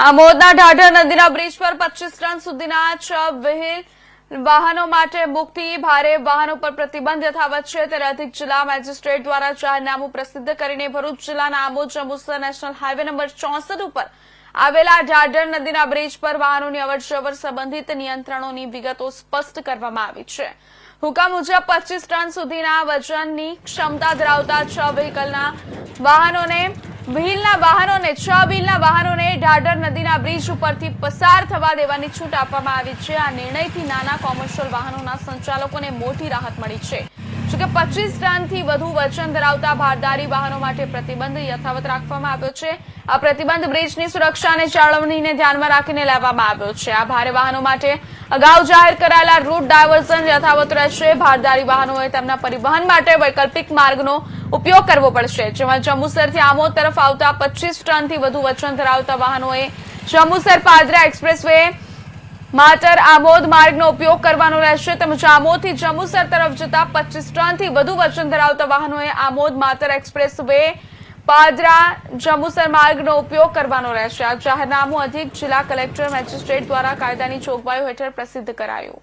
આમોદના ઢાઢર નદીના બ્રિજ પર પચીસ ટન સુધીના છ વ્હીલ વાહનો માટે મુક્તિ. ભારે વાહનો પર પ્રતિબંધ યથાવત છે. ત્યારે અધિક જિલ્લા મેજિસ્ટ્રેટ દ્વારા જાહેરનામું પ્રસિદ્ધ કરીને ભરૂચ જિલ્લાના Amod, Jambusar national highway number ચોસઠ ઉપર આવેલા ઢાઢર નદીના બ્રિજ પર વાહનોની અવરજવર સંબંધિત નિયંત્રણોની વિગતો સ્પષ્ટ કરવામાં આવી છે. હુકમ મુજબ પચીસ ટન સુધીના વજનની ક્ષમતા ધરાવતા છ વ્હીકલના વાહનોને વ્હીલના વાહનોને, છ વ્હીલના વાહનોને ઢાઢર નદીના બ્રિજ ઉપરથી પસાર થવા દેવાની છૂટ આપવામાં આવી છે. આ નિર્ણયથી નાના કોમર્શિયલ વાહનોના સંચાલકોને મોટી રાહત મળી છે. જોકે પચીસ ટનથી વધુ વજન ધરાવતા ભારદારી વાહનો માટે પ્રતિબંધ યથાવત રાખવામાં આવ્યો છે. આ પ્રતિબંધ બ્રિજની સુરક્ષા અને જાળવણીને ધ્યાનમાં રાખીને લેવામાં આવ્યો છે. આ ભારે વાહનો માટે અગાઉ જાહેર કરાયેલા રૂટ ડાયવર્ઝન યથાવત રહેશે. ભારદારી વાહનોએ તેમના પરિવહન માટે વૈકલ્પિક માર્ગનો ઉપયોગ કરવો પડશે. જેમાં જંબુસરથી આમોદ તરફ આવતા પચીસ ટનથી વધુ વજન ધરાવતા વાહનોએ જંબુસર પાદરા એક્સપ્રેસવે માતર આમોદ માર્ગનો ઉપયોગ કરવાનો રહેશે. તેમજ આમોદથી જંબુસર તરફ જતા પચીસ ટનથી વધુ વજન ધરાવતા વાહનોએ આમોદ માતર એક્સપ્રેસ વે પાદરા જંબુસર માર્ગનો ઉપયોગ કરવાનો રહેશે. આ જાહેરનામું અધિક જિલ્લા કલેક્ટર મેજિસ્ટ્રેટ દ્વારા કાયદાની જોગવાઈઓ હેઠળ પ્રસિદ્ધ કરાયું.